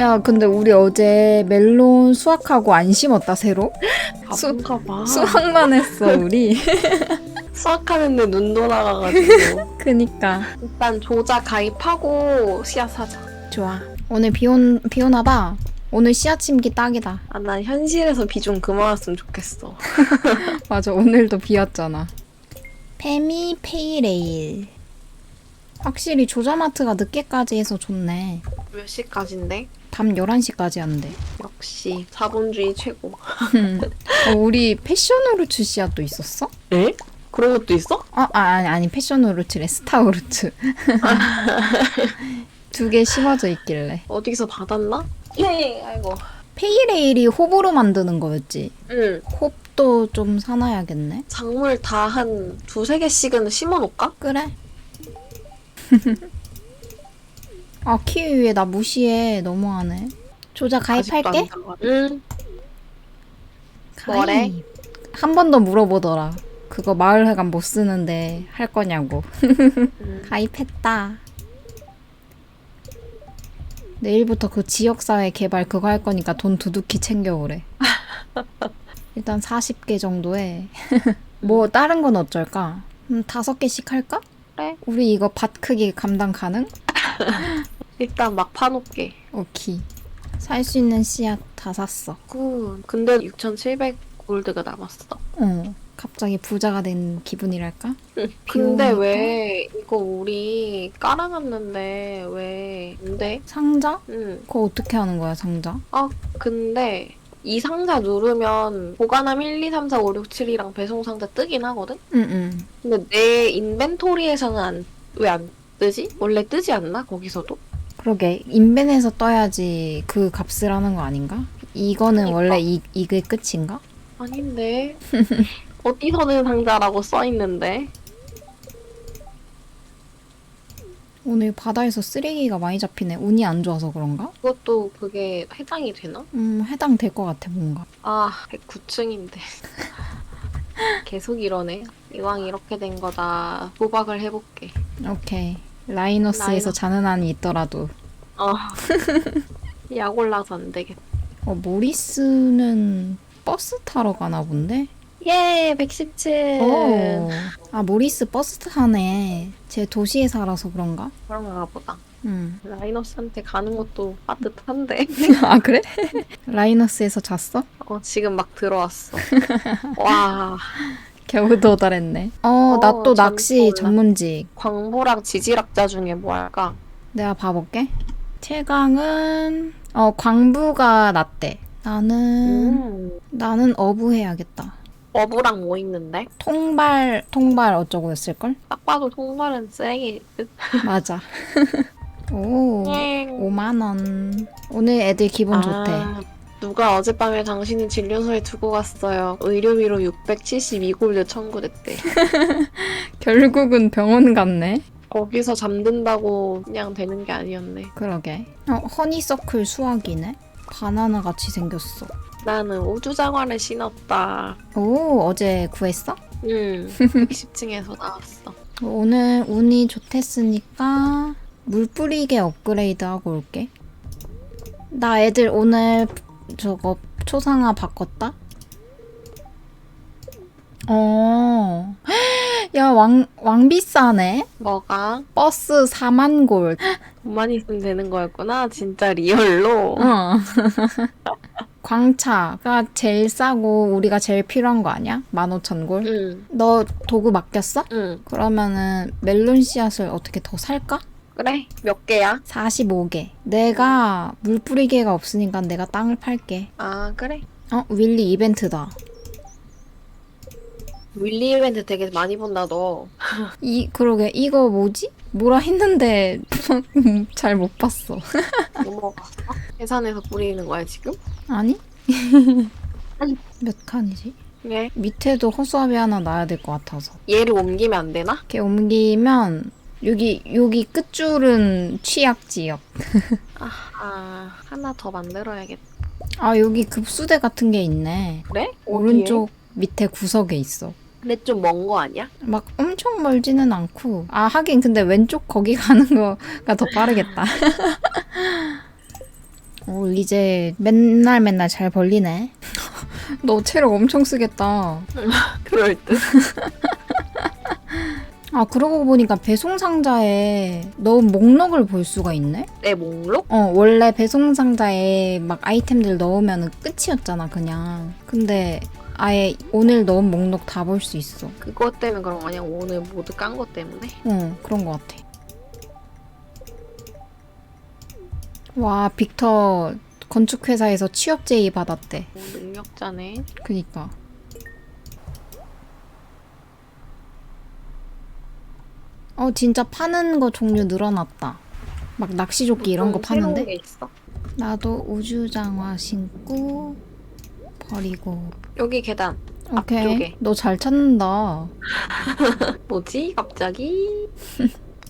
야, 근데 우리 어제 멜론 수확하고 안 심었다, 새로? 수- 바쁜가 봐. 수확만 했어, 우리. 수학하는데 눈 돌아가가지고. 그니까. 일단 조자 가입하고 씨앗 사자. 좋아. 오늘 비, 온, 비 오나 봐. 오늘 씨앗 심기 딱이다. 아, 난 현실에서 비 좀 그만 왔으면 좋겠어. 맞아, 오늘도 비 왔잖아. 페미 페이레일. 확실히 조자마트가 늦게까지 해서 좋네. 몇 시까지인데? 밤 11시까지 한대. 역시 자본주의 최고. 어, 우리 패션우루츠 씨앗도 있었어? 에? 그런 것도 있어? 어, 아, 아니, 아니, 패션우루츠래. 스타우루츠. 두 개 심어져 있길래. 어디서 받았나? 네, 아이고. 페이레일이 호불호 만드는 거였지. 응. 홉도 좀 사놔야겠네. 작물 다 한 두세 개씩은 심어 놓을까? 그래. 아, 키위 왜나 무시해. 너무하네. 조자 가입할게. 응. 뭐래? 가입. 한번 더 물어보더라. 그거 마을회관 못 쓰는데 할 거냐고. 응. 가입했다. 내일부터 그 지역사회 개발 그거 할 거니까 돈 두둑히 챙겨오래. 일단 40개 정도에. 뭐 다른 건 어쩔까? 음, 다섯 개씩 할까? 그래. 우리 이거 밭 크기 감당 가능? 일단 막 파놓게. 오케이. 살 수 있는 씨앗 다 샀어. 굿. 근데 6,700 골드가 남았어. 어. 갑자기 부자가 된 기분이랄까? 근데 비오니까? 왜 이거 우리 깔아놨는데 왜 근데? 상자? 응. 그거 어떻게 하는 거야, 상자? 근데 이 상자 누르면 보관함 1, 2, 3, 4, 5, 6, 7이랑 배송 상자 뜨긴 하거든? 응, 응. 근데 내 인벤토리에서는 안, 왜 안 뜨지? 원래 뜨지 않나? 거기서도? 그러게 인벤에서 떠야지 그 값을 하는 거 아닌가? 이거는 그러니까. 원래 이, 이게 끝인가? 아닌데. 어디서는 상자라고 써 있는데. 오늘 바다에서 쓰레기가 많이 잡히네. 운이 안 좋아서 그런가? 그것도 그게 해당이 되나? 음, 해당될 것 같아, 뭔가. 아, 109층인데. 계속 이러네. 이왕 이렇게 된 거다. 도박을 해볼게. 오케이. 라이너스에서 라이너스. 자는 한이 있더라도. 어. 약 올라서 안 되겠다. 어, 모리스는 버스 타러 가나 본데? 예, 117. 오. 아, 모리스 버스 타네. 쟤 도시에 살아서 그런가? 그런가 보다. 음. 라이너스한테 가는 것도 빠듯한데. 아, 그래? 라이너스에서 잤어? 어, 지금 막 들어왔어. 와, 겨우 도달했네. 어, 나 어, 또전 낚시 몰라. 전문직. 광부랑 지질학자 중에 뭐 할까? 내가 봐볼게. 채광은 어 광부가 낫대. 나는 음. 나는 어부 해야겠다. 어부랑 뭐 있는데? 통발 통발 어쩌고였을 걸? 딱 봐도 통발은 쓰레기. 맞아. 오 예. 5만 원. 오늘 애들 기분 좋대. 아, 누가 어젯밤에 당신이 진료소에 두고 갔어요. 의료비로 672골드 청구됐대. 결국은 병원 갔네. 거기서 잠든다고 그냥 되는 게 아니었네. 그러게. 어 허니서클 수확이네. 바나나 같이 생겼어. 나는 우주장화를 신었다. 오 어제 구했어? 응, 110층에서 나왔어. 오늘 운이 좋댔으니까 물 뿌리게 업그레이드 하고 올게. 나 애들 오늘 저거 초상화 바꿨다. 어. 야, 왕, 왕비싸네? 뭐가? 버스 4만 골. 돈만 있으면 되는 거였구나. 진짜 리얼로. 어. 광차가 제일 싸고 우리가 제일 필요한 거 아니야? 15,000골? 응, 너 도구 맡겼어? 응. 그러면은 멜론 씨앗을 어떻게 더 살까? 그래. 몇 개야? 45개. 내가 물 뿌리개가 없으니까 내가 땅을 팔게. 아, 그래. 어, 윌리 이벤트다. 윌리 이벤트 되게 많이 본다, 너. 이, 그러게, 이거 뭐지? 뭐라 했는데 잘 못 봤어. 뭐 먹었어? 계산해서 뿌리는 거야, 지금? 아니? 몇 칸이지? 예. 밑에도 허수아비 하나 놔야 될 것 같아서. 얘를 옮기면 안 되나? 이렇게 옮기면 여기 여기 끝줄은 취약 지역. 아, 하나 더 만들어야겠다. 아 여기 급수대 같은 게 있네. 그래? 오른쪽 밑에 구석에 있어. 근데 좀 먼 거 아니야? 막 엄청 멀지는 않고. 아 하긴 근데 왼쪽 거기 가는 거가 더 빠르겠다. 오, 이제 맨날 맨날 잘 벌리네. 너 체력 엄청 쓰겠다. 그럴 듯. 아, 그러고 보니까 배송 상자에 넣은 목록을 볼 수가 있네? 내 목록? 어, 원래 배송 상자에 막 아이템들 넣으면 끝이었잖아, 그냥. 근데 아예 오늘 넣은 목록 다 볼 수 있어. 그것 때문에 그런 거냐? 오늘 모두 깐 것 때문에? 응, 그런 것 같아. 와, 빅터 건축회사에서 취업 제의 받았대. 오, 능력자네. 그니까. 어, 진짜 파는 거 종류 늘어났다. 막 낚시조끼 이런 거 새로운 파는데? 게 있어? 나도 우주장화 신고 버리고. 여기 계단. 오케이. 앞쪽에. 너잘 찾는다. 뭐지? 갑자기?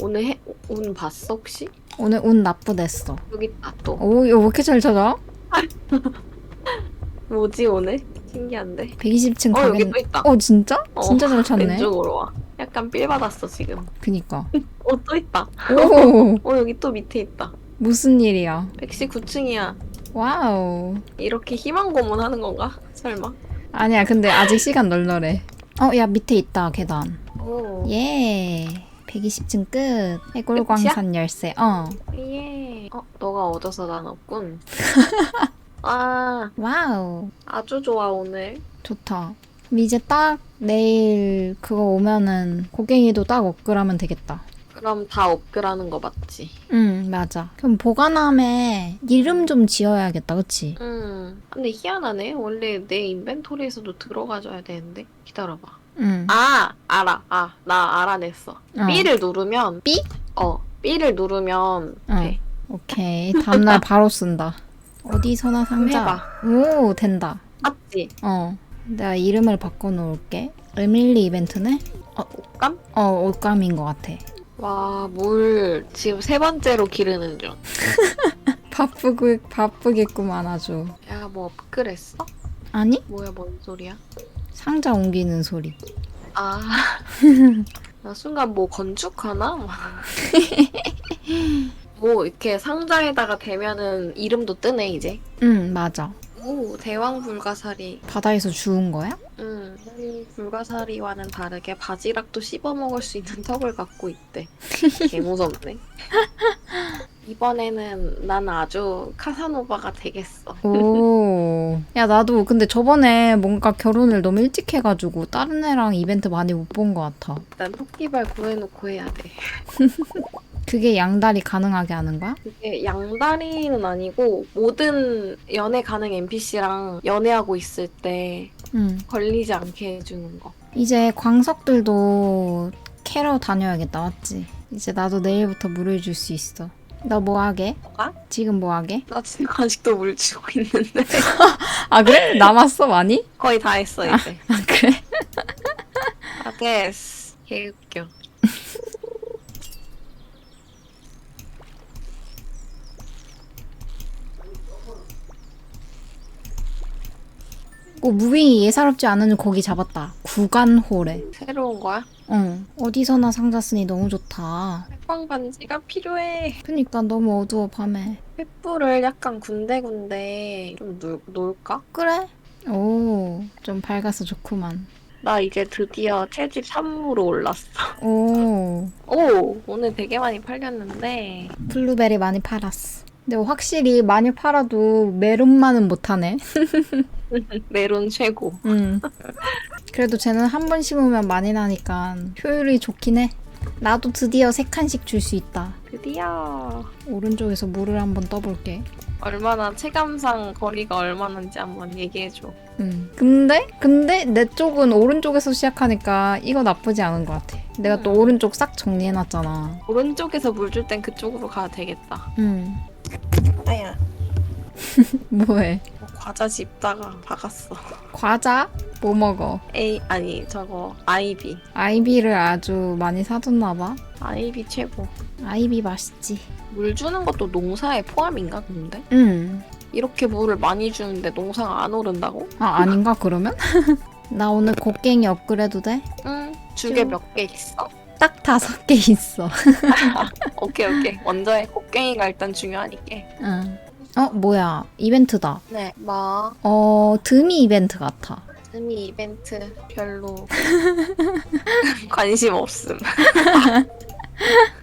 오늘 해, 운 봤어 혹시? 오늘 운 나쁘댔어. 여기 있다 또. 오, 이거 왜 이렇게 잘 찾아? 뭐지 오늘? 신기한데. 120층 어 여기 가겠네. 또 있다. 어, 진짜? 어, 진짜 잘 찾네. 왼쪽으로 와. 약간 삘 받았어 지금. 그니까. 어 또 있다. 오, 어 여기 또 밑에 있다. 무슨 일이야. 119층이야. 와우. 이렇게 희망 고문하는 건가? 설마? 아니야, 근데 아직 시간 널널해. 어, 야, 밑에 있다, 계단. 오. 예. 120층 끝. 해골광산 열쇠. 어. 예. 어 너가 얻어서 난 없군. 아 와우. 아주 좋아 오늘. 좋다. 이제 딱 내일 그거 오면은 고갱이도 딱 업글하면 되겠다. 그럼 다 업그라는 거 맞지? 응, 맞아. 그럼 보관함에 이름 좀 지어야겠다, 그치? 음. 근데 희한하네. 원래 내 인벤토리에서도 들어가줘야 되는데. 기다려봐. 응. 아 알아. 아 나 알아냈어. 어. B를 누르면 B? 어 B를 누르면 어. 돼. 오케이. 다음날 바로 쓴다. 어디서나 상자. 오, 된다. 맞지? 어. 내가 이름을 바꿔놓을게. 에밀리 이벤트네? 옷감? 어, 옷감인 것 같아. 와, 물 지금 세 번째로 기르는 중. 바쁘고, 바쁘겠구만, 아주. 야, 뭐 업그레했어? 아니? 뭐야, 뭔 소리야? 상자 옮기는 소리. 아, 나 순간 뭐 건축하나? 뭐 이렇게 상자에다가 대면은 이름도 뜨네 이제. 응, 맞아. 오, 대왕 불가사리. 바다에서 주운 거야? 음, 이 불가사리와는 다르게 바지락도 씹어 먹을 수 있는 턱을 갖고 있대. 개 무섭네. 이번에는 난 아주 카사노바가 되겠어. 오. 야, 나도 근데 저번에 뭔가 결혼을 너무 일찍 해가지고 다른 애랑 이벤트 많이 못 본 것 같아. 일단 토끼발 구해놓고 해야 돼. 그게 양다리 가능하게 하는 거야? 그게 양다리는 아니고 모든 연애 가능 NPC랑 연애하고 있을 때 응. 걸리지 않게 해주는 거. 이제 광석들도 캐러 다녀야겠다, 맞지? 이제 나도 내일부터 물을 줄 수 있어. 너 뭐 하게? 뭐가? 지금 뭐 하게? 나 지금 아직도 물 주고 있는데 아, 그래? 남았어, 많이? 거의 다 했어 이제. 아, 그래? 아 됐어. 개웃겨. 오, 무빙이 예사롭지 않은 고기 잡았다. 구간호래. 새로운 거야? 응. 어디서나 상자 쓰니 너무 좋다. 핵광 반지가 필요해. 그니까 너무 어두워, 밤에. 횃불을 약간 군데군데 좀 놀, 놀까? 그래? 오, 좀 밝아서 좋구만. 나 이제 드디어 체집 3으로 올랐어. 오, 오 오늘 되게 많이 팔렸는데 블루베리 많이 팔았어. 근데 확실히 많이 팔아도 메론만은 못하네. 메론 최고. 응. 그래도 쟤는 한 번 심으면 많이 나니까 효율이 좋긴 해. 나도 드디어 세 칸씩 줄 수 있다. 드디어 오른쪽에서 물을 한번 떠볼게. 얼마나 체감상 거리가 얼마나인지 한번 얘기해줘. 응. 근데? 근데 내 쪽은 오른쪽에서 시작하니까 이거 나쁘지 않은 것 같아. 내가 또 음. 오른쪽 싹 정리해놨잖아. 오른쪽에서 물 줄 땐 그쪽으로 가야 되겠다. 응. 아야 뭐해? 뭐 과자 집다가 박았어. 과자? 뭐 먹어? 에이 아니 저거 아이비. 아이비를 아주 많이 사뒀나봐. 아이비 최고. 아이비 맛있지. 물 주는 것도 농사에 포함인가 근데? 응. 이렇게 물을 많이 주는데 농사가 안 오른다고? 아, 아닌가, 그러면? 나 오늘 곡괭이 업그레이드 돼? 응. 주게 몇 개 있어? 딱 다섯 개 있어. 오케이 오케이. 먼저 해. 곡괭이가 일단 중요하니까. 응. 어, 뭐야. 이벤트다. 네. 뭐 어, 드미 이벤트 같아. 재미 이벤트 별로 관심 없음.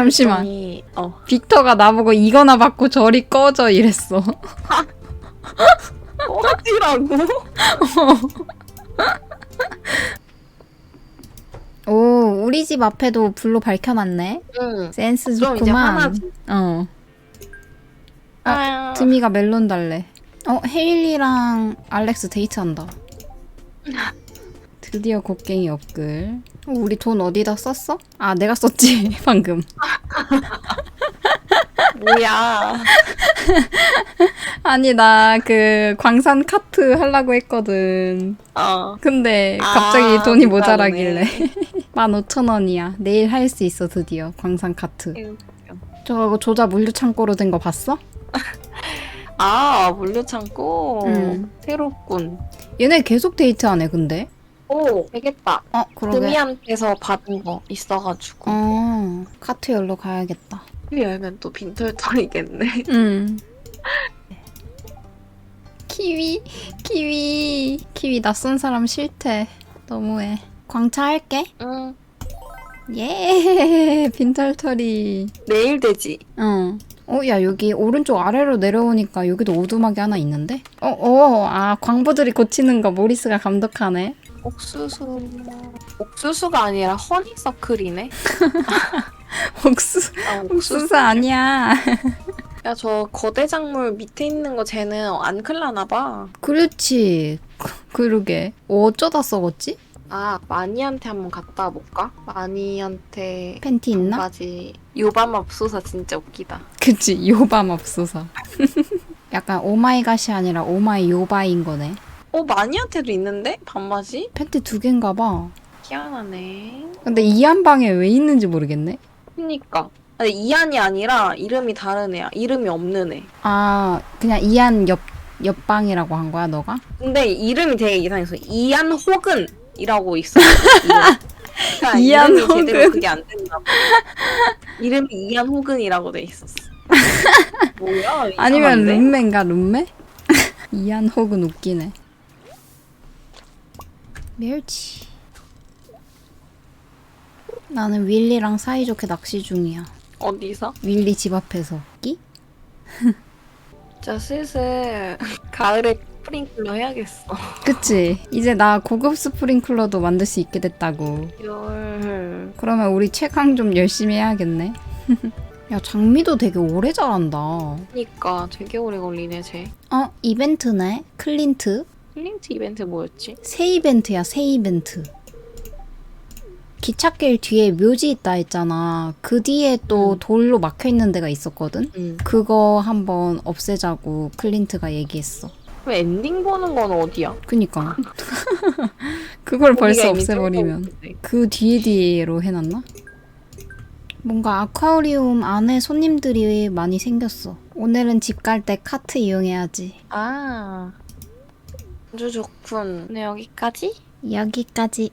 잠시만. 아니, 어. 빅터가 나보고 이거나 받고 저리 꺼져 이랬어. 어디라고? 오, 우리 집 앞에도 불로 밝혀놨네. 응. 센스 이제 좋구만. 화나지. 어. 아, 드미가 멜론 달래. 어, 헤일리랑 알렉스 데이트한다. 드디어 곡괭이 업글. 어, 우리 돈 어디다 썼어? 아, 내가 썼지, 방금. 뭐야? 아니, 나 그 광산 카트 하려고 했거든. 어. 근데 아, 갑자기 돈이. 모자라길래. 15,000원이야. 내일 할 수 있어, 드디어. 광산 카트. 저거 조자 물류 창고로 된 거 봤어? 아, 물류창고. 응. 새롭군. 얘네 계속 데이트하네, 근데. 오, 되겠다. 어, 그러게. 금이한테서 받은 거 있어가지고. 어, 카트 열로 가야겠다. 그 열면 또 빈털털이겠네. 응. 키위, 키위, 키위 낯선 사람 싫대. 너무해. 광차 할게. 응. 예, 빈털털이. 내일 되지. 어. 어, 야, 여기 오른쪽 아래로 내려오니까 여기도 오두막이 하나 있는데? 어, 어, 아, 광부들이 고치는 거 모리스가 감독하네. 옥수수. 옥수수가 아니라 허니서클이네. 옥수, 아, 옥수수 아니야. 야, 저 거대 작물 밑에 있는 거 쟤는 안 클라나 봐. 그렇지. 그- 그러게. 어쩌다 썩었지? 아, 마니한테 한번 갔다 와볼까? 마니한테 팬티 있나? 바지 요밤맙소사 진짜 웃기다. 그치, 요밤없소사. 약간 오마이갓이 아니라 오마이 요바인 거네. 어, 마니한테도 있는데? 반바지? 팬티 두 개인가 봐. 희한하네. 근데 이 한 방에 왜 있는지 모르겠네. 그니까. 근데 이한이 아니라 이름이 다른 애야. 이름이 없는 애. 아, 그냥 이한 옆, 옆방이라고 한 거야, 너가? 근데 이름이 되게 이상했어. 이한 혹은 이라고 있어. 그러니까 이한 이름이 제대로 혹은. 그게 안 됐나 봐. 이름이 이한 혹은이라고 돼 있었어. 뭐야? 아니면 이상한데? 룸메인가, 룸메? 이한 혹은 웃기네. 멸치. 나는 윌리랑 사이좋게 낚시 중이야. 어디서? 윌리 집 앞에서. 끼? 자 슬슬 가을에 스프링클러 해야겠어. 그치? 이제 나 고급 스프링클러도 만들 수 있게 됐다고. 열. 그러면 우리 최강 좀 열심히 해야겠네. 야, 장미도 되게 오래 자란다. 그니까 되게 오래 걸리네 쟤. 어, 이벤트네? 클린트? 클린트 이벤트 뭐였지? 새 이벤트야, 새 이벤트. 기찻길 뒤에 묘지 있다 했잖아. 그 뒤에 또 음. 돌로 막혀 있는 데가 있었거든? 응. 그거 한번 없애자고 클린트가 얘기했어. 왜 엔딩 보는 건 어디야? 그니까. 그걸 벌써 이미 없애버리면. 그 뒤에 뒤로 해놨나? 뭔가 아쿠아리움 안에 손님들이 많이 생겼어. 오늘은 집 갈 때 카트 이용해야지. 아. 아주 좋군. 네 여기까지? 여기까지.